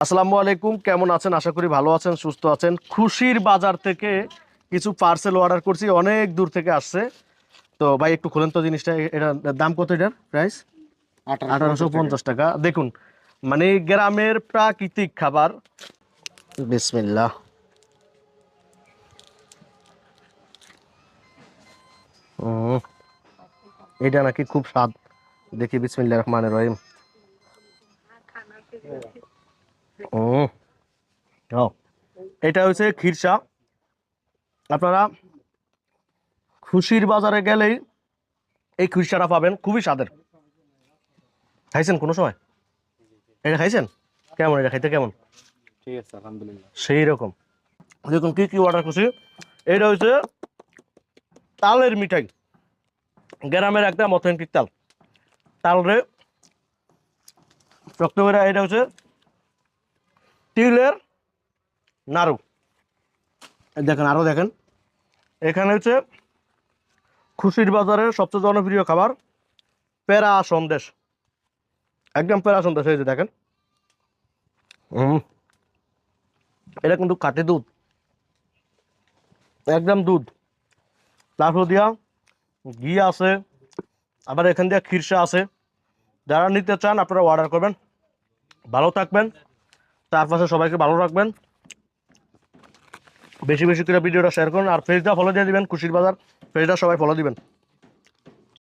আসসালামু আলাইকুম কেমন আছেন? আশা করি ভালো আছেন সুস্থ আছেন। খুশির বাজার থেকে কিছু পার্সেল অর্ডার করছি অনেক দূর থেকে আসছে। তো ভাই একটু খোলেন তো জিনিসটা এ- এটার দাম কত এটার প্রাইস আঠারোশো পঞ্চাশ টাকা। দেখুন মানে গ্রামের প্রাকৃতিক খাবার। বিসমিল্লাহ। উম, এটা নাকি খুব স্বাদ। দেখি বিসমিল্লা রহমানের রহিম। ও। এটা হচ্ছে খিরসা আপনারা খুশির বাজারে গেলেই এই খিরসাটা পাবেন খুবই স্বাদের। খাইছেন কোনো সময়? এটা খাইছেন? কেমন এটা খাইতে কেমন? ঠিক আছে আলহামদুলিল্লাহ। সেই রকম। দেখুন কি কি অর্ডার করছি। এটা হচ্ছে তালের মিঠাই। গ্রামের একদম অথেন্টিক তাল। তাল রে শক্ত করে এটা হচ্ছে তিলের নাড়ু। দেখেন আরও দেখেন। এখানে হচ্ছে খুশির বাজারের সবচেয়ে জনপ্রিয় খাবার পেরা সন্দেশ। একদম পেরা সন্দেশ এই যে দেখেন। হুম এটা কিন্তু খাঁটি দুধ। একদম দুধ। তারপর দিয়া ঘি আছে আবার এখান দিয়ে খিরসা আছে। যারা নিতে চান আপনারা অর্ডার করবেন। ভালো থাকবেন। তার পাশে সবাইকে ভালো রাখবেন। বেশি বেশি করে ভিডিওটা শেয়ার করুন আর পেজটা ফলো দিয়ে দিবেন, খুশির বাজার। পেজটা সবাই ফলো দিবেন।